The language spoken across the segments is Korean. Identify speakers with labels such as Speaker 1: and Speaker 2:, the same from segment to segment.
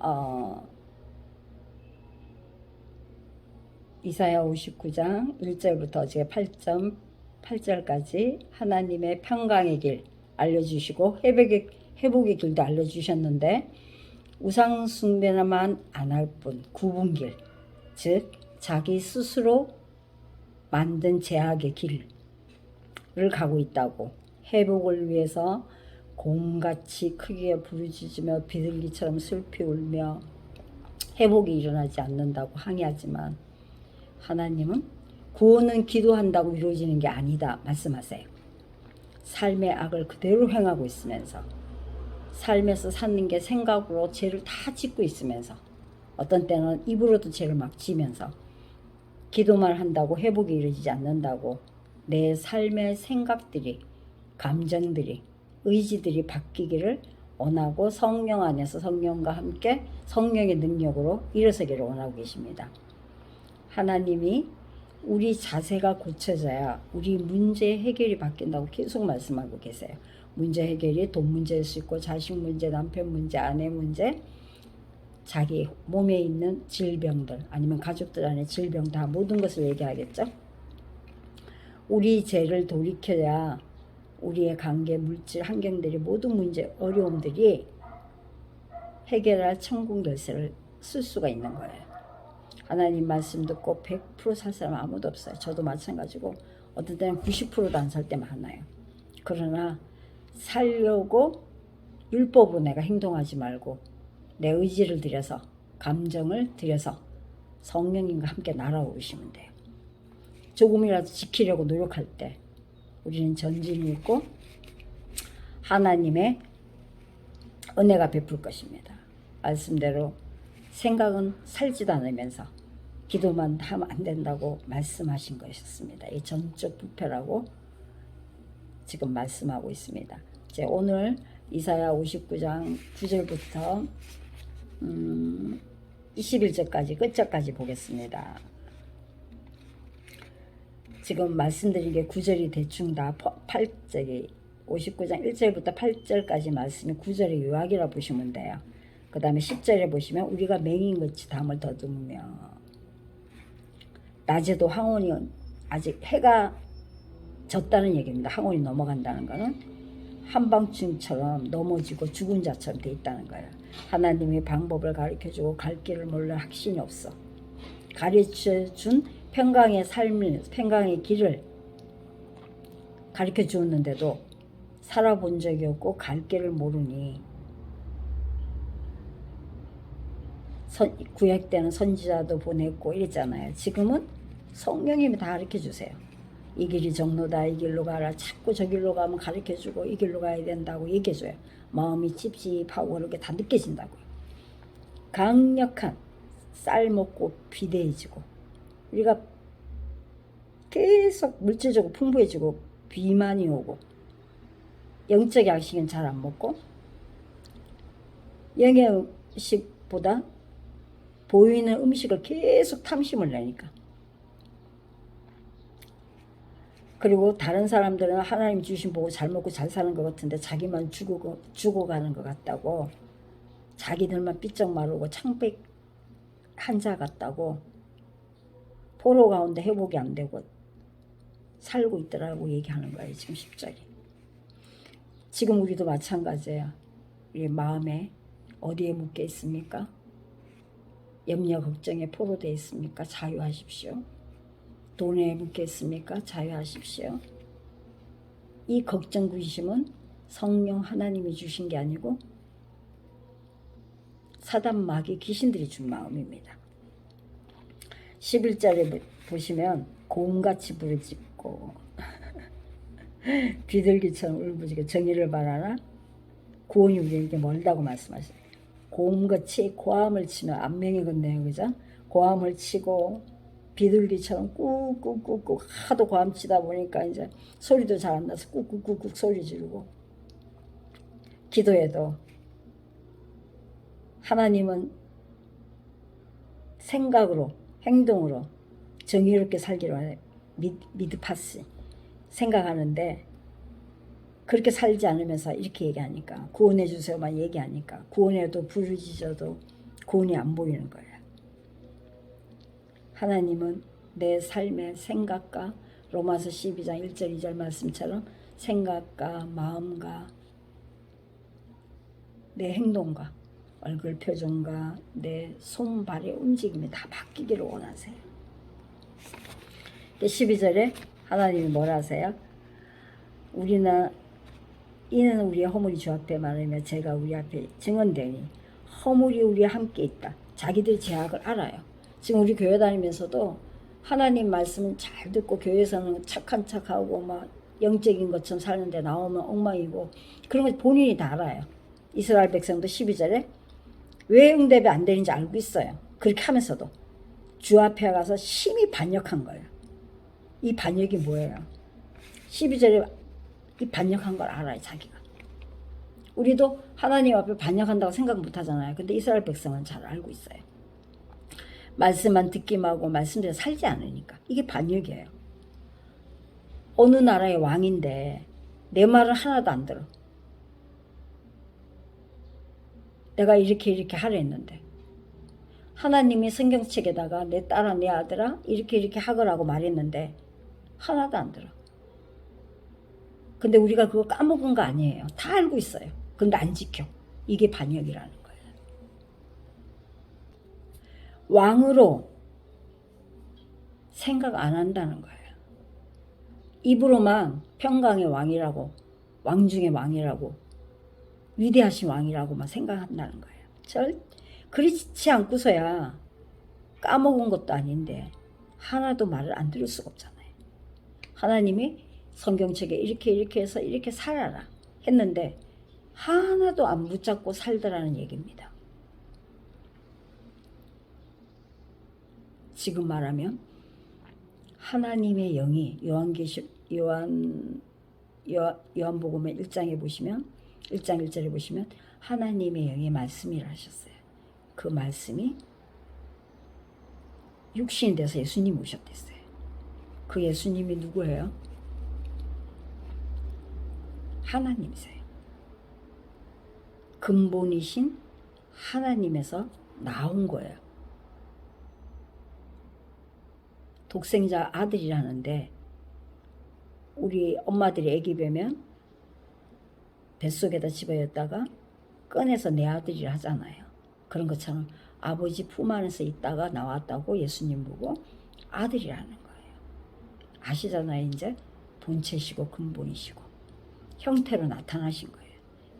Speaker 1: 어, 이사야 59장 1절부터 어제 8점 8절까지 하나님의 평강의 길 알려주시고 회복의, 회복의 길도 알려주셨는데 우상 숭배만 안 할 뿐 구분 길 즉 자기 스스로 만든 제약의 길을 가고 있다고 회복을 위해서 곰같이 크게 부르짖으며 비둘기처럼 슬피 울며 회복이 일어나지 않는다고 항의하지만 하나님은 구원은 기도한다고 이루어지는 게 아니다 말씀하세요. 삶의 악을 그대로 행하고 있으면서 삶에서 사는 게 생각으로 죄를 다 짓고 있으면서 어떤 때는 입으로도 죄를 막 지면서 기도만 한다고 회복이 이루어지지 않는다고 내 삶의 생각들이 감정들이 의지들이 바뀌기를 원하고 성령 안에서 성령과 함께 성령의 능력으로 일어서기를 원하고 계십니다. 하나님이 우리 자세가 고쳐져야 우리 문제 해결이 바뀐다고 계속 말씀하고 계세요. 문제 해결이 돈 문제일 수 있고 자식 문제, 남편 문제, 아내 문제, 자기 몸에 있는 질병들 아니면 가족들 안에 질병 다 모든 것을 얘기하겠죠. 우리 죄를 돌이켜야 우리의 관계, 물질, 환경들이 모든 문제, 어려움들이 해결할 천국 열쇠를 쓸 수가 있는 거예요. 하나님 말씀 듣고 100%살 사람 아무도 없어요. 저도 마찬가지고 어떤 때는 90%도 안 살 때 많아요. 그러나 살려고 율법으로 내가 행동하지 말고 내 의지를 들여서 감정을 들여서 성령님과 함께 날아오시면 돼요. 조금이라도 지키려고 노력할 때 우리는 전진이 있고 하나님의 은혜가 베풀 것입니다. 말씀대로 생각은 살지도 않으면서 기도만 하면 안 된다고 말씀하신 것이었습니다. 이 전적 부패라고 지금 말씀하고 있습니다. 이제 오늘 이사야 59장 9절부터 음, 21절까지 끝절까지 보겠습니다. 지금 말씀드린 게 9절이 대충 다 8절이 59장 1절부터 8절까지 말씀이 9절의 요약이라 보시면 돼요. 그 다음에 10절에 보시면 우리가 맹인같이 담을 더듬으며 낮에도 항온이 아직 해가 졌다는 얘기입니다. 항온이 넘어간다는 거는 한방충처럼 넘어지고 죽은 자처럼 돼 있다는 거예요. 하나님이 방법을 가르쳐주고 갈 길을 몰라 확신이 없어. 가르쳐준 평강의 삶을, 평강의 길을 가르쳐 주었는데도 살아본 적이 없고 갈 길을 모르니 선, 구약 때는 선지자도 보냈고 이랬잖아요. 지금은 성령님이 다 가르쳐 주세요. 이 길이 정로다, 이 길로 가라. 자꾸 저 길로 가면 가르쳐 주고 이 길로 가야 된다고 얘기해 줘요. 마음이 찝찝하고 그렇게 다 느껴진다고요. 강력한 쌀 먹고 비대해지고 우리가 계속 물질적으로 풍부해지고 비만이 오고 영적 양식은 잘 안 먹고 영양식보다 보이는 음식을 계속 탐심을 내니까. 그리고 다른 사람들은 하나님 주신 보고 잘 먹고 잘 사는 것 같은데 자기만 죽고 죽어가는 것 같다고 자기들만 삐쩍 마르고 창백 한자 같다고 포로 가운데 회복이 안 되고 살고 있더라고 얘기하는 거예요 지금 10절이 지금 우리도 마찬가지예요 우리 마음에 어디에 묶여 있습니까? 염려 걱정에 포로되어 있습니까? 자유하십시오 돈에 묶여 있습니까? 자유하십시오 이 걱정 근심은 성령 하나님이 주신 게 아니고 사단 마귀 귀신들이 준 마음입니다. 11절에 보시면 곰같이 부르짖고 비둘기처럼 울부짖고 정의를 바라나 구원이 우리에게 멀다고 말씀하시요 곰같이 고함을 치며 안명이 건네요 그죠? 고함을 치고 비둘기처럼 꾹꾹꾹꾹 하도 고함 치다 보니까 이제 소리도 잘 안 나서 꾹꾹꾹꾹 소리 지르고 기도해도 하나님은 생각으로 행동으로 정의롭게 살기로 해 미드파스 생각하는데 그렇게 살지 않으면서 이렇게 얘기하니까 구원해 주세요만 얘기하니까 구원해도 부르짖어도 구원이 안 보이는 거예요. 하나님은 내 삶의 생각과 로마서 12장 1절 2절 말씀처럼 생각과 마음과 내 행동과 얼굴 표정과 내 손발의 움직임이 다 바뀌기를 원하세요. 12절에 하나님이 뭐라 하세요? 우리는 이는 우리의 허물이 주 앞에 말하며 제가 우리 앞에 증언되니 허물이 우리와 함께 있다. 자기들 죄악을 알아요. 지금 우리 교회 다니면서도 하나님 말씀을 잘 듣고 교회에서는 착한 척하고 막 영적인 것처럼 사는데 나오면 엉망이고 그런 거 본인이 다 알아요. 이스라엘 백성도 12절에 왜 응답이 안 되는지 알고 있어요. 그렇게 하면서도 주 앞에 가서 심히 반역한 거예요. 이 반역이 뭐예요? 12절에 이 반역한 걸 알아요, 자기가. 우리도 하나님 앞에 반역한다고 생각 못 하잖아요. 근데 이스라엘 백성은 잘 알고 있어요. 말씀만 듣기만 하고 말씀대로 살지 않으니까. 이게 반역이에요. 어느 나라의 왕인데 내 말을 하나도 안 들어. 내가 이렇게 이렇게 하려 했는데 하나님이 성경책에다가 내 딸아 내 아들아 이렇게 이렇게 하거라고 말했는데 하나도 안 들어. 근데 우리가 그거 까먹은 거 아니에요. 다 알고 있어요. 근데 안 지켜. 이게 반역이라는 거예요. 왕으로 생각 안 한다는 거예요. 입으로만 평강의 왕이라고, 왕 중의 왕이라고, 위대하신 왕이라고만 생각한다는 거예요. 절, 그렇지 않고서야 까먹은 것도 아닌데, 하나도 말을 안 들을 수가 없잖아요. 하나님이 성경책에 이렇게 이렇게 해서 이렇게 살아라 했는데, 하나도 안 붙잡고 살더라는 얘기입니다. 지금 말하면 하나님의 영이 요한계시 요한 요, 요한복음의 1장에 보시면 1장 1절에 보시면 하나님의 영의 말씀이라 하셨어요. 그 말씀이 육신이 돼서 예수님 오셨댔어요. 그 예수님이 누구예요? 하나님이세요. 근본이신 하나님에서 나온 거예요. 독생자 아들이라는데 우리 엄마들이 아기 뵈면 뱃속에다 집어였다가 꺼내서 내 아들이라 하잖아요. 그런 것처럼 아버지 품 안에서 있다가 나왔다고 예수님 보고 아들이라는 거예요. 아시잖아요, 이제 본체시고 근본이시고 형태로 나타나신 거예요.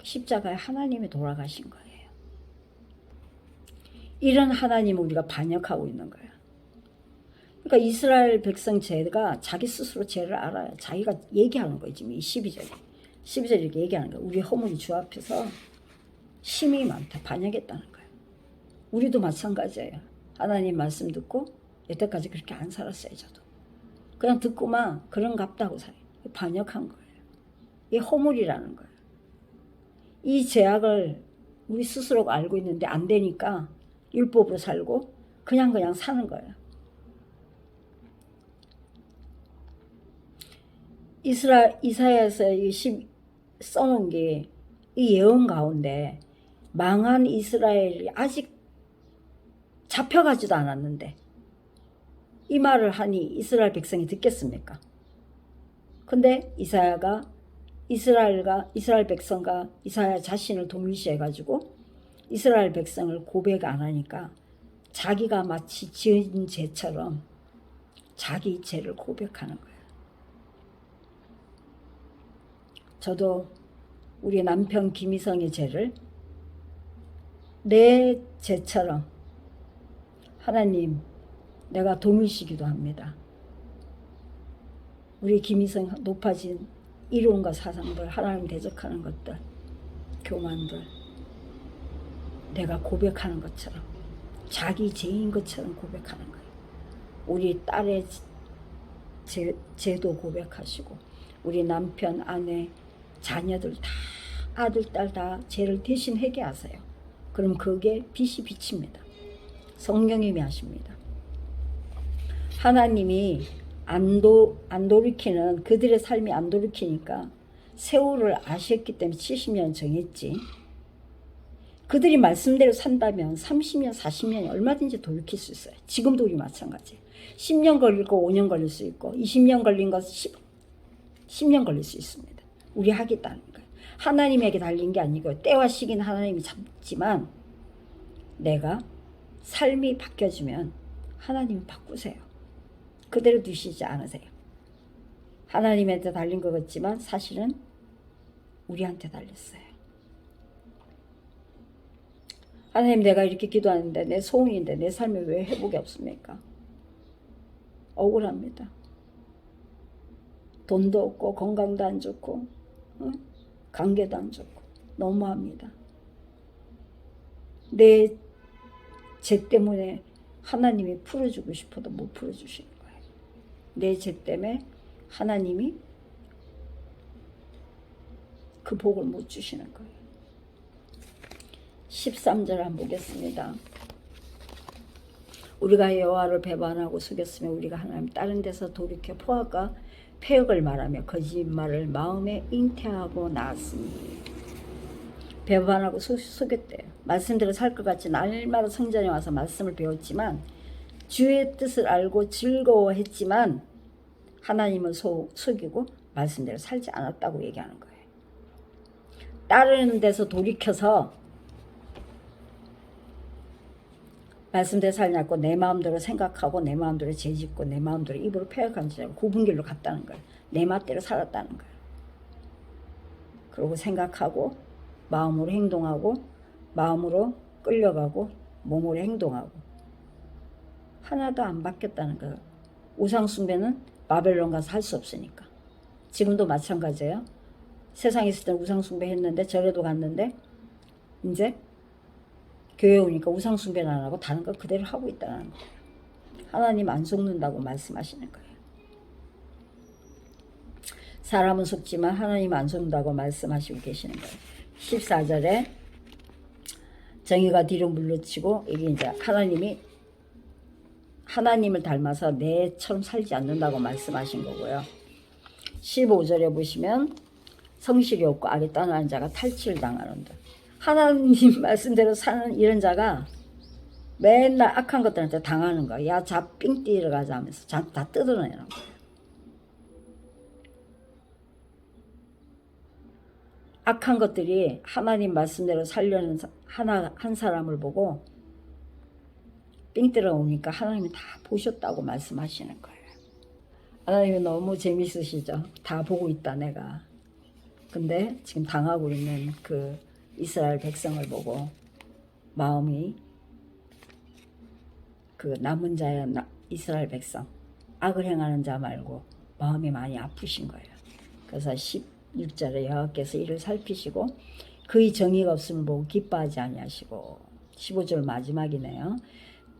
Speaker 1: 십자가에 하나님이 돌아가신 거예요. 이런 하나님을 우리가 반역하고 있는 거예요. 그러니까 이스라엘 백성 죄가 자기 스스로 죄를 알아요. 자기가 얘기하는 거예요. 지금 이 12절에. 12절에 이렇게 얘기하는 거예요. 우리 허물이 주 앞에서 심이 많다. 반역했다는 거예요. 우리도 마찬가지예요. 하나님 말씀 듣고 여태까지 그렇게 안 살았어요. 저도. 그냥 듣고만 그런 갑다고 살아요. 반역한 거예요. 이 허물이라는 거예요. 이 죄악을 우리 스스로가 알고 있는데 안 되니까 율법으로 살고 그냥 그냥 사는 거예요. 이스라 이사야서 이 써놓은 게 이 예언 가운데 망한 이스라엘이 아직 잡혀가지도 않았는데 이 말을 하니 이스라엘 백성이 듣겠습니까? 근데 이사야가 이스라엘과 이스라엘 백성과 이사야 자신을 동일시해 가지고 이스라엘 백성을 고백 안 하니까 자기가 마치 지은 죄처럼 자기 죄를 고백하는 거예요. 저도 우리 남편 김희성의 죄를 내 죄처럼 하나님 내가 동일시기도 합니다. 우리 김희성 높아진 이론과 사상들 하나님 대적하는 것들 교만들 내가 고백하는 것처럼 자기 죄인 것처럼 고백하는 거예요. 우리 딸의 죄, 죄도 고백하시고 우리 남편 아내 자녀들 다 아들 딸 다 죄를 대신 회개하세요. 그럼 그게 빛이 비칩니다. 성령님이 하십니다. 하나님이 안, 도, 안 돌이키는 그들의 삶이 안 돌이키니까 세월을 아셨기 때문에 70년 정했지. 그들이 말씀대로 산다면 30년, 40년이 얼마든지 돌이킬 수 있어요. 지금도 우리 마찬가지예요. 10년 걸릴 거 5년 걸릴 수 있고 20년 걸린 거 10, 10년 걸릴 수 있습니다. 우리 하겠다는 거예요. 하나님에게 달린 게 아니고 때와 시기는 하나님이 잡지만 내가 삶이 바뀌어지면 하나님이 바꾸세요. 그대로 두시지 않으세요. 하나님한테 달린 것 같지만 사실은 우리한테 달렸어요. 하나님 내가 이렇게 기도하는데 내 소원인데 내 삶에 왜 회복이 없습니까? 억울합니다. 돈도 없고 건강도 안 좋고 어? 관계도 안 좋고 너무합니다. 내 죄 때문에 하나님이 풀어주고 싶어도 못 풀어주시는 거예요. 내 죄 때문에 하나님이 그 복을 못 주시는 거예요. 13절 한번 보겠습니다. 우리가 여호와를 배반하고 속였으며 우리가 하나님 다른 데서 돌이켜 포악과 폐역을 말하며 거짓말을 마음에 잉태하고 나았으니 배반하고 속, 속였대요. 말씀대로 살 것 같이 날마다 성전에 와서 말씀을 배웠지만 주의 뜻을 알고 즐거워했지만 하나님을 소, 속이고 말씀대로 살지 않았다고 얘기하는 거예요. 다른 데서 돌이켜서 말씀대로 살냐고 내 마음대로 생각하고 내 마음대로 죄짓고 내 마음대로 입으로 표현한 줄 알고 구분길로 갔다는 거예요. 내 맛대로 살았다는 거예요. 그리고 생각하고 마음으로 행동하고 마음으로 끌려가고 몸으로 행동하고 하나도 안 바뀌었다는 거예요. 우상 숭배는 바벨론 가서 할 수 없으니까. 지금도 마찬가지예요. 세상에 있을 때 우상 숭배 했는데 절에도 갔는데 이제 교회 오니까 우상 숭배는 안 하고 다른 거 그대로 하고 있다는 거예요. 하나님 안 속는다고 말씀하시는 거예요. 사람은 속지만 하나님 안 속는다고 말씀하시고 계시는 거예요. 14절에 정의가 뒤로 물러치고 이게 이제 하나님이 하나님을 닮아서 내처럼 살지 않는다고 말씀하신 거고요. 15절에 보시면 성실이 없고 악에 떠나는 자가 탈취를 당하는다. 하나님 말씀대로 사는 이런 자가 맨날 악한 것들한테 당하는 거야. 야, 자 삥 뛰러 가자 하면서 자, 다 뜯어내는 거야. 악한 것들이 하나님 말씀대로 살려는 사- 하나 한 사람을 보고 삥 들어오니까 하나님이 다 보셨다고 말씀하시는 거예요. 하나님이 너무 재밌으시죠? 다 보고 있다 내가. 근데 지금 당하고 있는 그 이스라엘 백성을 보고 마음이 그 남은 자야 나- 이스라엘 백성 악을 행하는 자 말고 마음이 많이 아프신 거예요. 그래서 16절에 여호와께서 이를 살피시고 그의 정의가 없음을 보고 기뻐하지 아니하시고 15절 마지막이네요.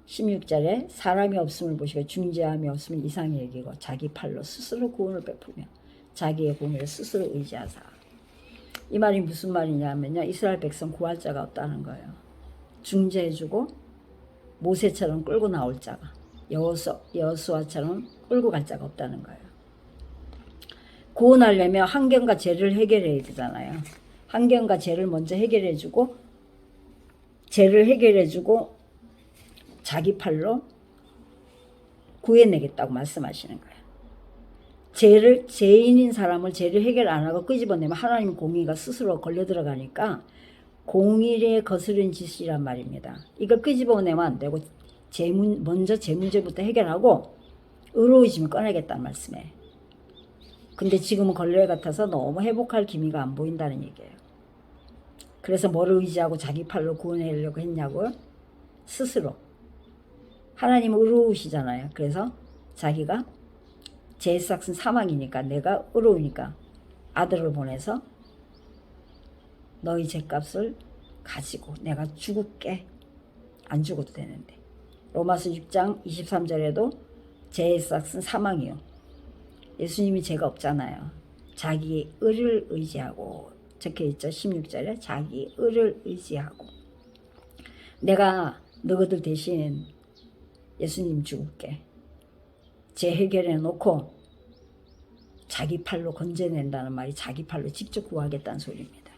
Speaker 1: 16절에 사람이 없음을 보시고 중재함이 없으면 이상히 여기고 자기 팔로 스스로 구원을 베푸며 자기의 공의를 스스로 의지하사 이 말이 무슨 말이냐면요. 이스라엘 백성 구할 자가 없다는 거예요. 중재해주고 모세처럼 끌고 나올 자가 여호수, 여호수아처럼 끌고 갈 자가 없다는 거예요. 구원하려면 환경과 죄를 해결해야 되잖아요. 환경과 죄를 먼저 해결해주고 죄를 해결해주고 자기 팔로 구해내겠다고 말씀하시는 거예요. 죄를 죄인인 사람을 죄를 해결 안 하고 끄집어내면 하나님 공의가 스스로 걸려 들어가니까 공의에 거스른 짓이란 말입니다. 이걸 끄집어내면 안 되고 제 문, 먼저 제 문제부터 해결하고 의로워짐을 꺼내겠다는 말씀에. 근데 지금은 걸레 같아서 너무 회복할 기미가 안 보인다는 얘기예요. 그래서 뭐를 의지하고 자기 팔로 구원하려고 했냐고요? 스스로. 하나님은 의로우시잖아요. 그래서 자기가 제 삭은 사망이니까 내가 의로우니까 아들을 보내서 너희 죄값을 가지고 내가 죽을게. 안 죽어도 되는데. 로마서 6장 23절에도 죄의 삭은 사망이요. 예수님이 죄가 없잖아요. 자기 의를 의지하고 적혀 있죠. 16절에 자기 의를 의지하고 내가 너희들 대신 예수님 죽을게. 재해결해 놓고 자기 팔로 건져낸다는 말이 자기 팔로 직접 구하겠다는 소리입니다.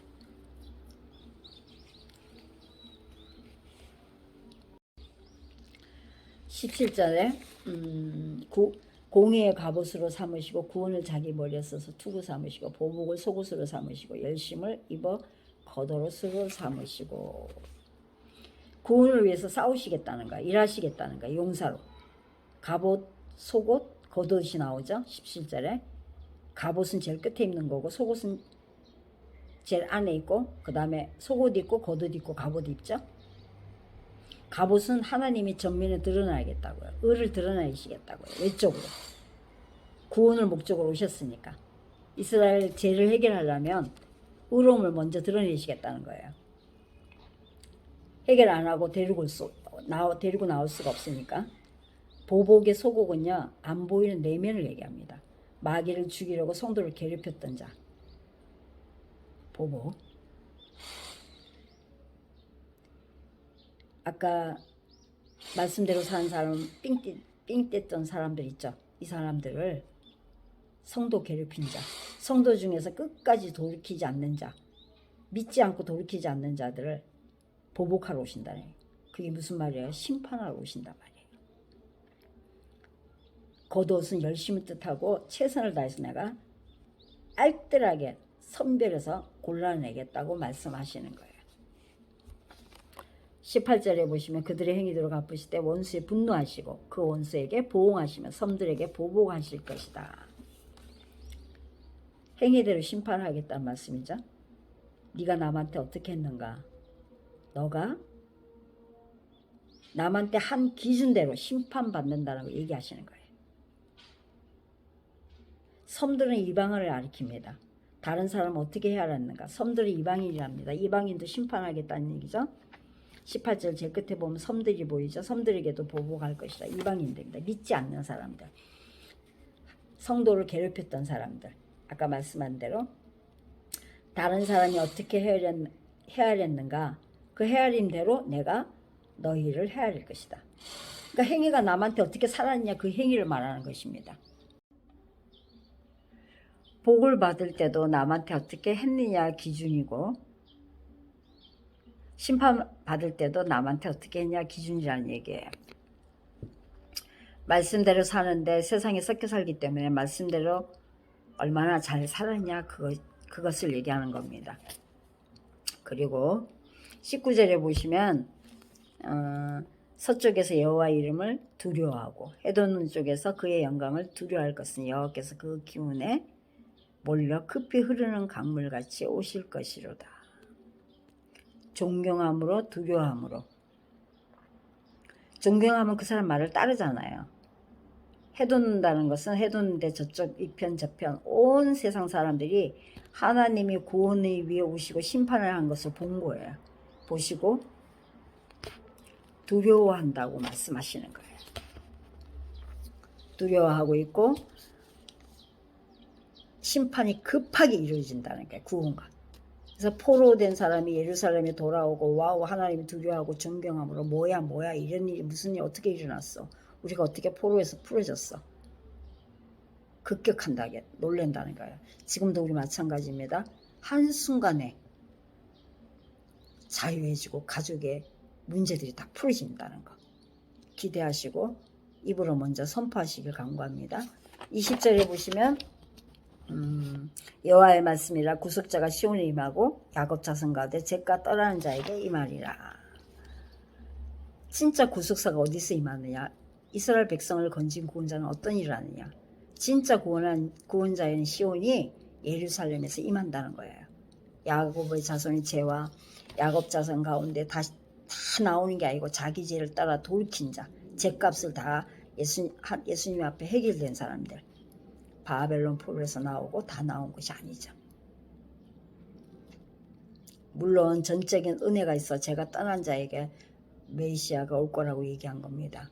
Speaker 1: 십칠 절에 음, 구, 공의의 갑옷으로 삼으시고 구원을 자기 머리에 써서 투구 삼으시고 보복을 속옷으로 삼으시고 열심을 입어 겉옷으로 삼으시고 구원을 위해서 싸우시겠다는 가 일하시겠다는 가 용사로 갑옷 속옷 겉옷이 나오죠 17절에 갑옷은 제일 끝에 입는 거고 속옷은 제일 안에 있고 그 다음에 속옷 입고 겉옷 입고 갑옷 입죠 갑옷은 하나님이 전면에 드러나야겠다고요. 의를 드러내시겠다고요. 외적으로. 구원을 목적으로 오셨으니까. 이스라엘 죄를 해결하려면 의로움을 먼저 드러내시겠다는 거예요. 해결 안 하고 데리고, 올 수, 나오, 데리고 나올 수가 없으니까. 보복의 소곡은요, 안 보이는 내면을 얘기합니다. 마귀를 죽이려고 성도를 괴롭혔던 자. 보복. 아까 말씀대로 사는 사람 삥, 삥 뗐던 사람들 있죠. 이 사람들을 성도 괴롭힌 자, 성도 중에서 끝까지 돌이키지 않는 자, 믿지 않고 돌이키지 않는 자들을 보복하러 오신다네. 그게 무슨 말이에요? 심판하러 오신단 말이에요. 겉옷은 열심히 뜻하고 최선을 다해서 내가 알뜰하게 선별해서 골라내겠다고 말씀하시는 거예요. 18절에 보시면 그들의 행위대로 갚으실 때 원수에 분노하시고 그 원수에게 보응하시며 섬들에게 보복하실 것이다. 행위대로 심판하겠다는 말씀이죠. 네가 남한테 어떻게 했는가? 너가 남한테 한 기준대로 심판받는다는 걸 얘기하시는 거예요. 섬들은 이방을 가리킵니다. 다른 사람 어떻게 해야 하는가? 섬들은 이방인이랍니다. 이방인도 심판하겠다는 얘기죠. 18절 제 끝에 보면 섬들이 보이죠. 섬들에게도 보복할 것이다. 이방인들입니다. 믿지 않는 사람들. 성도를 괴롭혔던 사람들. 아까 말씀한 대로 다른 사람이 어떻게 헤아렸, 헤아렸는가 그 헤아림대로 내가 너희를 헤아릴 것이다. 그러니까 행위가 남한테 어떻게 살았냐 그 행위를 말하는 것입니다. 복을 받을 때도 남한테 어떻게 했느냐 기준이고 심판 받을 때도 남한테 어떻게 했냐 기준이라는 얘기예요. 말씀대로 사는데 세상에 섞여 살기 때문에 말씀대로 얼마나 잘 살았냐 그것, 그것을 얘기하는 겁니다. 그리고 19절에 보시면 어, 서쪽에서 여호와 이름을 두려워하고 해돋는 쪽에서 그의 영광을 두려워할 것은 여호와께서 그 기운에 몰려 급히 흐르는 강물같이 오실 것이로다. 존경함으로 두려워함으로 존경하면 그 사람 말을 따르잖아요. 해돋는다는 것은 해돋는데 저쪽 이편 저편 온 세상 사람들이 하나님이 구원을 위해 오시고 심판을 한 것을 본 거예요. 보시고 두려워한다고 말씀하시는 거예요. 두려워하고 있고 심판이 급하게 이루어진다는 게 구원과. 그래서 포로 된 사람이 예루살렘에 돌아오고 와우 하나님이 두려워하고 존경함으로 뭐야 뭐야 이런 일이 무슨 일 어떻게 일어났어? 우리가 어떻게 포로에서 풀어졌어? 급격한다게 놀란다는 거예요. 지금도 우리 마찬가지입니다. 한순간에 자유해지고 가족의 문제들이 다 풀어진다는 거. 기대하시고 입으로 먼저 선포하시길 간구합니다. 20절에 보시면 음, 여호와의 말씀이라 구속자가 시온에 임하고 야곱 자손 가운데 죄가 떠나는 자에게 임하리라. 진짜 구속사가 어디서 임하느냐? 이스라엘 백성을 건진 구원자는 어떤 일을 하느냐? 진짜 구원한 구원자인 시온이 예루살렘에서 임한다는 거예요. 야곱의 자손의 죄와 야곱 자손 가운데 다, 다 나오는 게 아니고 자기 죄를 따라 돌이킨 자, 죄값을 다 예수, 예수님 앞에 해결된 사람들. 바벨론 포로에서 나오고 다 나온 것이 아니죠. 물론 전적인 은혜가 있어 제가 떠난 자에게 메시아가 올 거라고 얘기한 겁니다.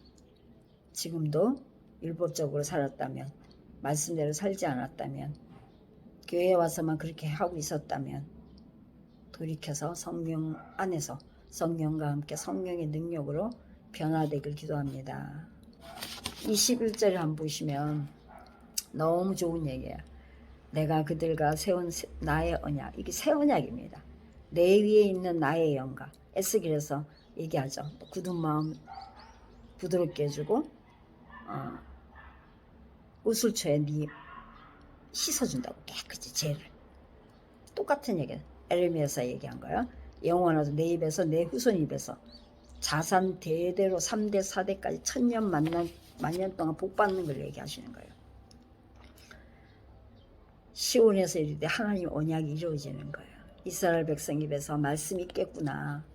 Speaker 1: 지금도 율법적으로 살았다면 말씀대로 살지 않았다면 교회에 와서만 그렇게 하고 있었다면 돌이켜서 성령 안에서 성령과 함께 성령의 능력으로 변화되길 기도합니다. 21절을 한번 보시면 너무 좋은 얘기야. 내가 그들과 세운 새- 나의 언약. 이게 새 언약입니다. 내 위에 있는 나의 영가. 에스겔에서 얘기하죠. 굳은 마음 부드럽게 해주고 어, 우술초에 네 씻어준다고 깨끗이 죄를 똑같은 얘기 에르미야서 얘기한 거야 영원하도 내 입에서 내 후손 입에서 자산 대대로 3대 4대까지 천년 만년 만년 동안 복 받는 걸 얘기하시는 거예요. 시온에서 이르되 하나님 언약이 이루어지는 거예요. 이스라엘 백성 입에서 말씀이 있겠구나.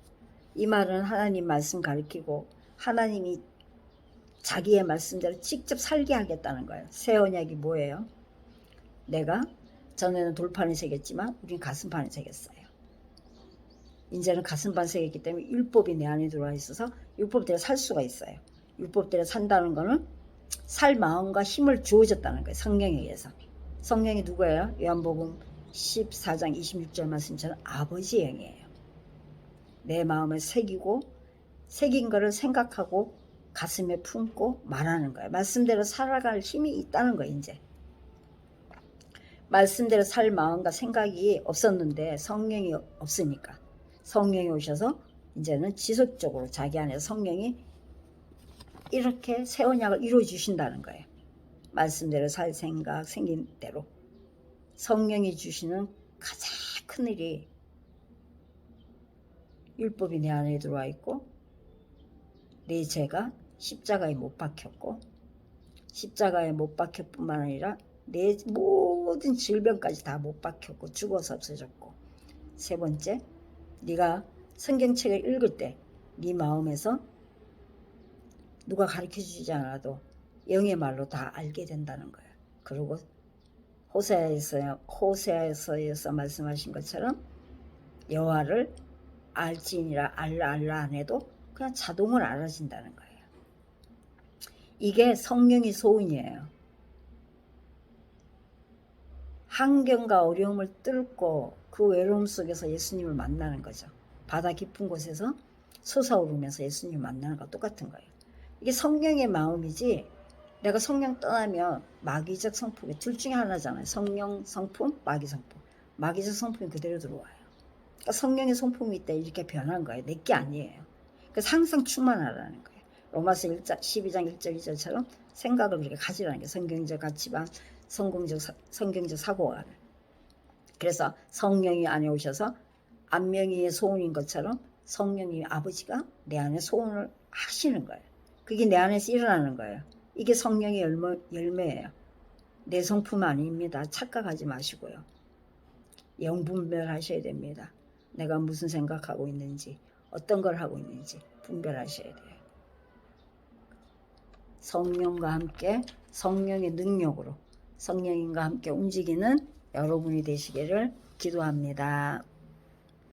Speaker 1: 이 말은 하나님 말씀 가리키고 하나님이 자기의 말씀대로 직접 살게 하겠다는 거예요. 새 언약이 뭐예요? 내가 전에는 돌판을 새겼지만 우린 가슴판을 새겼어요. 이제는 가슴판 새겼기 때문에 율법이 내 안에 들어와 있어서 율법대로 살 수가 있어요. 율법대로 산다는 거는 살 마음과 힘을 주어졌다는 거예요. 성령에 의해서. 성령이 누구예요? 요한복음 14장 26절 말씀처럼 아버지 영이에요. 내 마음을 새기고 새긴 거를 생각하고 가슴에 품고 말하는 거예요. 말씀대로 살아갈 힘이 있다는 거예요, 이제. 말씀대로 살 마음과 생각이 없었는데 성령이 없으니까 성령이 오셔서 이제는 지속적으로 자기 안에 성령이 이렇게 새 언약을 이루어 주신다는 거예요. 말씀대로 살 생각 생긴 대로. 성령이 주시는 가장 큰 일이 율법이 내 안에 들어와 있고 내 죄가 십자가에 못 박혔고 십자가에 못 박혔뿐만 아니라 내 모든 질병까지 다 못 박혔고 죽어서 없어졌고. 세 번째 네가 성경책을 읽을 때 네 마음에서 누가 가르쳐 주지 않아도 영의 말로 다 알게 된다는 거예요. 그리고 호세아에서 호세아에서 말씀하신 것처럼 여호와를 알지니라 알라 알라 안 해도 그냥 자동으로 알아진다는 거예요. 이게 성령의 소원이에요. 환경과 어려움을 뚫고 그 외로움 속에서 예수님을 만나는 거죠. 바다 깊은 곳에서 솟아오르면서 예수님을 만나는 거 똑같은 거예요. 이게 성령의 마음이지 내가 성령 떠나면 마귀적 성품이 둘 중에 하나잖아요. 성령 성품, 마귀 성품. 마귀적 성품이 그대로 들어와요. 그러니까 성령의 성품이 있다 이렇게 변한 거예요. 내 게 아니에요. 그래서 항상 충만하라는 거예요. 로마서 1장, 12장 1절 2절처럼 생각을 그렇게 가지라는 게 성경적 가치관, 성공적 사- 성경적 사고관을. 그래서 성령이 안에 오셔서 안명이의 소원인 것처럼 성령이 아버지가 내 안에 소원을 하시는 거예요. 그게 내 안에서 일어나는 거예요. 이게 성령의 열매, 열매예요. 내 성품 아닙니다. 착각하지 마시고요. 영분별하셔야 됩니다. 내가 무슨 생각하고 있는지, 어떤 걸 하고 있는지 분별하셔야 돼요. 성령과 함께 성령의 능력으로 성령님과 함께 움직이는 여러분이 되시기를 기도합니다.